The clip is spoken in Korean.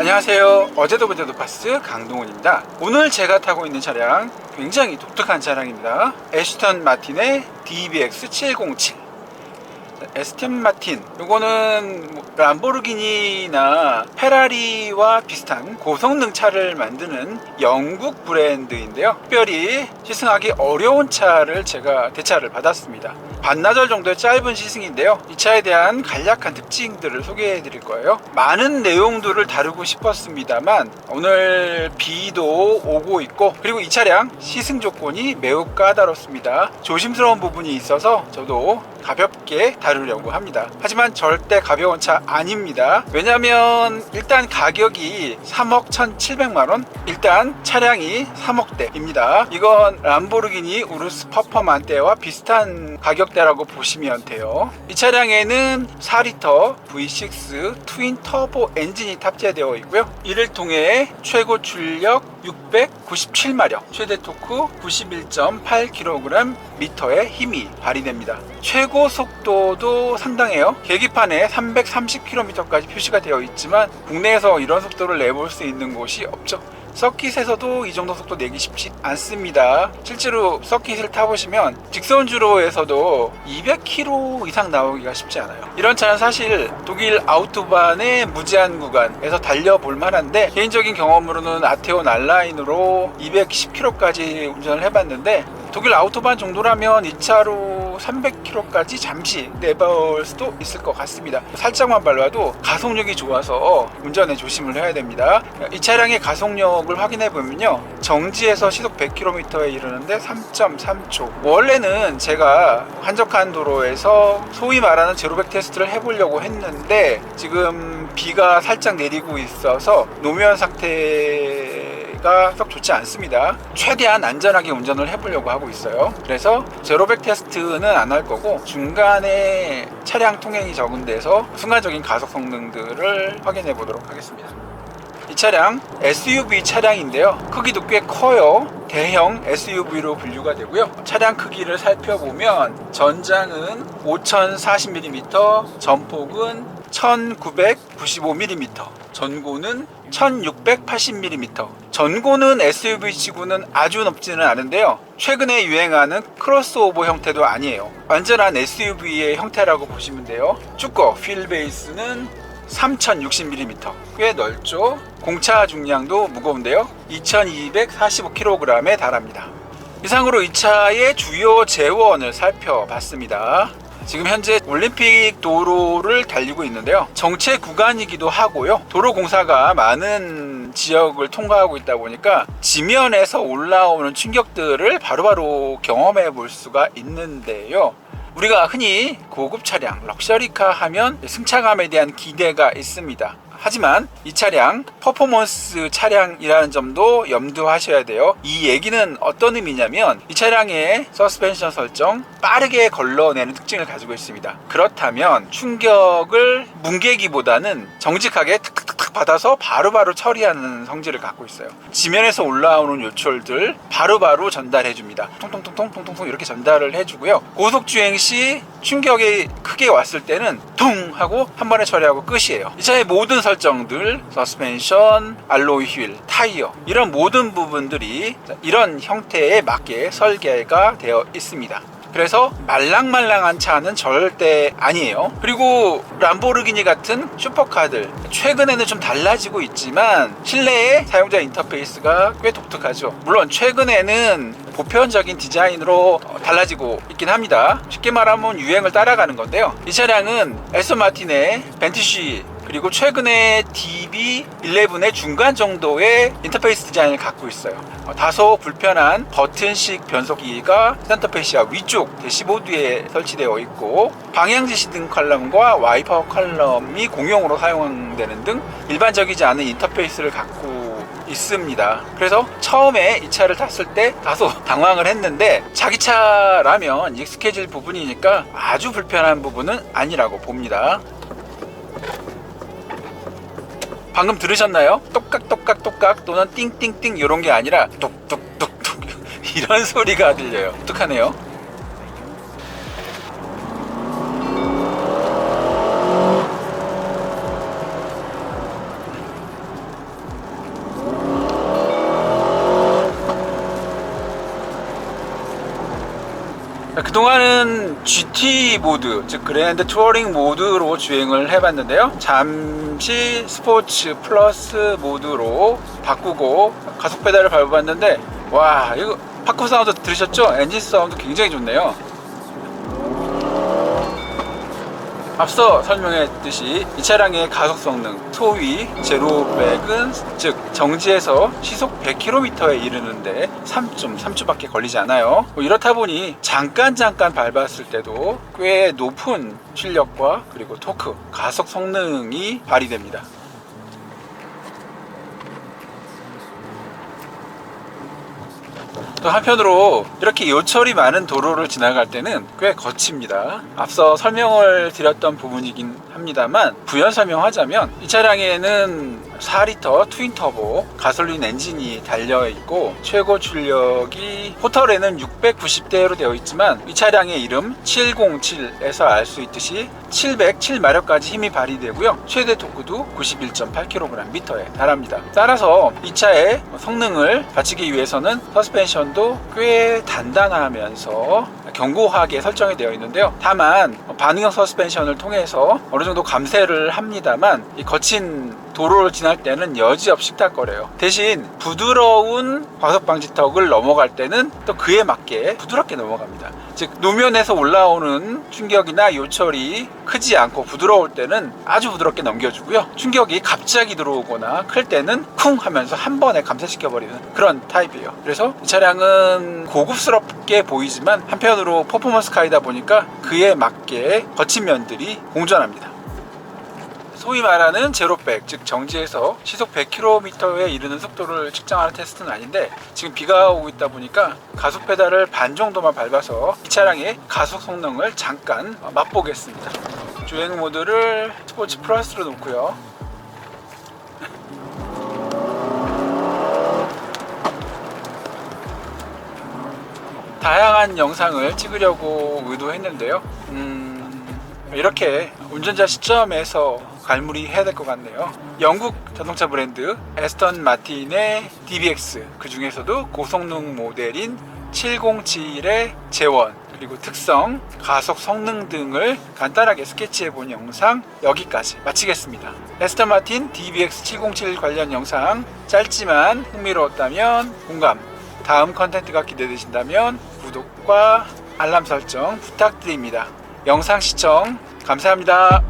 안녕하세요. 어제도 그제도 파스 강동훈입니다. 오늘 제가 타고 있는 차량 굉장히 독특한 차량입니다. 에스턴 마틴의 DBX 707. 에스턴 마틴 이거는 뭐 람보르기니나 페라리와 비슷한 고성능 차를 만드는 영국 브랜드인데요 특별히 시승하기 어려운 차를 제가 대차를 받았습니다 반나절 정도의 짧은 시승인데요 이 차에 대한 간략한 특징들을 소개해 드릴 거예요 많은 내용들을 다루고 싶었습니다만 오늘 비도 오고 있고 그리고 이 차량 시승 조건이 매우 까다롭습니다 조심스러운 부분이 있어서 저도 가볍게 다루려고 합니다. 하지만 절대 가벼운 차 아닙니다. 왜냐면 일단 가격이 3억 1,700만원, 일단 차량이 3억대입니다. 이건 람보르기니 우루스 퍼퍼만대와 비슷한 가격 대라고 보시면 돼요. 이 차량에는 4리터 V6 트윈 터보 엔진이 탑재되어 있고요. 이를 통해 최고 출력 697마력, 최대 토크 91.8kg 미터의 힘이 발휘됩니다. 최고 속도도 상당해요. 계기판에 330km까지 표시가 되어 있지만 국내에서 이런 속도를 내볼 수 있는 곳이 없죠. 서킷에서도 이 정도 속도 내기 쉽지 않습니다. 실제로 서킷을 타보시면 직선 주로에서도 200km 이상 나오기가 쉽지 않아요. 이런 차는 사실 독일 아우토반의 무제한 구간에서 달려볼 만한데 개인적인 경험으로는 아테온 알라인으로 210km까지 운전을 해봤는데 독일 아우토반 정도라면 이 차로 300km까지 잠시 내볼 수도 있을 것 같습니다. 살짝만 밟아도 가속력이 좋아서 운전에 조심을 해야 됩니다. 이 차량의 가속력을 확인해 보면요. 정지에서 시속 100km에 이르는데 3.3초. 원래는 제가 한적한 도로에서 소위 말하는 제로백 테스트를 해보려고 했는데 지금 비가 살짝 내리고 있어서 노면 상태 가 썩 좋지 않습니다. 최대한 안전하게 운전을 해보려고 하고 있어요. 그래서 제로백 테스트는 안 할 거고 중간에 차량 통행이 적은 데서 순간적인 가속 성능들을 확인해 보도록 하겠습니다. 이 차량 SUV 차량인데요. 크기도 꽤 커요. 대형 SUV로 분류가 되고요. 차량 크기를 살펴보면 전장은 5040mm, 전폭은 1995mm, 전고는 1680mm. 전고는 SUV 치고는 아주 높지는 않은데요. 최근에 유행하는 크로스오버 형태도 아니에요. 완전한 SUV의 형태라고 보시면 돼요. 쭈꺼 휠 베이스는 3060mm 꽤 넓죠 공차 중량도 무거운데요 2245kg에 달합니다 이상으로 이 차의 주요 재원을 살펴봤습니다 지금 현재 올림픽 도로를 달리고 있는데요. 정체 구간이기도 하고요. 도로 공사가 많은 지역을 통과하고 있다 보니까 지면에서 올라오는 충격들을 바로바로 경험해 볼 수가 있는데요. 우리가 흔히 고급 차량, 럭셔리카 하면 승차감에 대한 기대가 있습니다. 하지만 이 차량 퍼포먼스 차량이라는 점도 염두하셔야 돼요. 이 얘기는 어떤 의미냐면 이 차량의 서스펜션 설정 빠르게 걸러내는 특징을 가지고 있습니다. 그렇다면 충격을 뭉개기보다는 정직하게 탁탁 탁 받아서 바로 바로 처리하는 성질을 갖고 있어요. 지면에서 올라오는 요철들 바로바로 전달해 줍니다. 통통통통 통통통 이렇게 전달을 해주고요. 고속 주행 시 충격이 크게 왔을 때는 퉁 하고 한 번에 처리하고 끝이에요. 이 차의 모든 설정들, 서스펜션, 알로이 휠, 타이어 이런 모든 부분들이 이런 형태에 맞게 설계가 되어 있습니다. 그래서 말랑말랑한 차는 절대 아니에요. 그리고 람보르기니 같은 슈퍼카들 최근에는 좀 달라지고 있지만 실내의 사용자 인터페이스가 꽤 독특하죠. 물론 최근에는 보편적인 디자인으로 달라지고 있긴 합니다. 쉽게 말하면 유행을 따라가는 건데요. 이 차량은 에스턴 마틴의 벤티시 그리고 최근에 DB11의 중간 정도의 인터페이스 디자인을 갖고 있어요. 어, 다소 불편한 버튼식 변속기가 센터페시아 위쪽 대시보드에 설치되어 있고 방향 지시등 컬럼과 와이퍼 컬럼이 공용으로 사용되는 등 일반적이지 않은 인터페이스를 갖고 있습니다. 그래서 처음에 이 차를 탔을 때 다소 당황을 했는데 자기 차라면 익숙해질 부분이니까 아주 불편한 부분은 아니라고 봅니다. 방금 들으셨나요? 똑깍 똑깍 똑깍 또는 띵띵띵 이런 게 아니라 뚝뚝뚝뚝 이런 소리가 들려요. 독특하네요. 그동안은 GT 모드, 즉 그랜드 투어링 모드로 주행을 해봤는데요. 잠시 스포츠 플러스 모드로 바꾸고 가속 페달을 밟아봤는데 와 이거 파크 사운드 들으셨죠? 엔진 사운드 굉장히 좋네요. 앞서 설명했듯이 이 차량의 가속 성능 소위 제로백은 즉 정지에서 시속 100km에 이르는데 3.3초밖에 걸리지 않아요. 뭐 이렇다 보니 잠깐 잠깐 밟았을 때도 꽤 높은 출력과 그리고 토크, 가속 성능이 발휘됩니다. 또 한편으로 이렇게 요철이 많은 도로를 지나갈 때는 꽤 거칩니다. 앞서 설명을 드렸던 부분이긴 합니다만 부연 설명하자면 이 차량에는 4리터 트윈 터보 가솔린 엔진이 달려 있고 최고 출력이 포털에는 690대로 되어 있지만 이 차량의 이름 707에서 알 수 있듯이 707마력까지 힘이 발휘되고요. 최대 토크도 91.8kgm에 달합니다. 따라서 이 차의 성능을 갖추기 위해서는 서스펜션도 꽤 단단하면서 견고하게 설정이 되어 있는데요. 다만 반응형 서스펜션을 통해서 어느 정도 감쇄를 합니다만 이 거친 도로를 지날 때는 여지없이 탁거려요. 대신 부드러운 과속 방지턱을 넘어갈 때는 또 그에 맞게 부드럽게 넘어갑니다. 즉 노면에서 올라오는 충격이나 요철이 크지 않고 부드러울 때는 아주 부드럽게 넘겨주고요. 충격이 갑자기 들어오거나 클 때는 쿵 하면서 한 번에 감쇄시켜 버리는 그런 타입이에요. 그래서 이 차량은 고급스럽게 보이지만 한편으로 퍼포먼스 카이다 보니까 그에 맞게 거친 면들이 공존합니다. 소위 말하는 제로백, 즉 정지에서 시속 100km에 이르는 속도를 측정하는 테스트는 아닌데 지금 비가 오고 있다 보니까 가속 페달을 반 정도만 밟아서 이 차량의 가속 성능을 잠깐 맛보겠습니다. 주행 모드를 스포츠 플러스로 놓고요. 다양한 영상을 찍으려고 의도했는데요. 음, 이렇게 운전자 시점에서 갈무리 해야 될 것 같네요. 영국 자동차 브랜드 에스턴 마틴의 DBX 그 중에서도 고성능 모델인 707의 재원 그리고 특성, 가속 성능 등을 간단하게 스케치해 본 영상 여기까지 마치겠습니다. 에스턴 마틴 DBX 707 관련 영상 짧지만 흥미로웠다면 공감, 다음 컨텐츠가 기대되신다면 구독과 알람 설정 부탁드립니다. 영상 시청 감사합니다.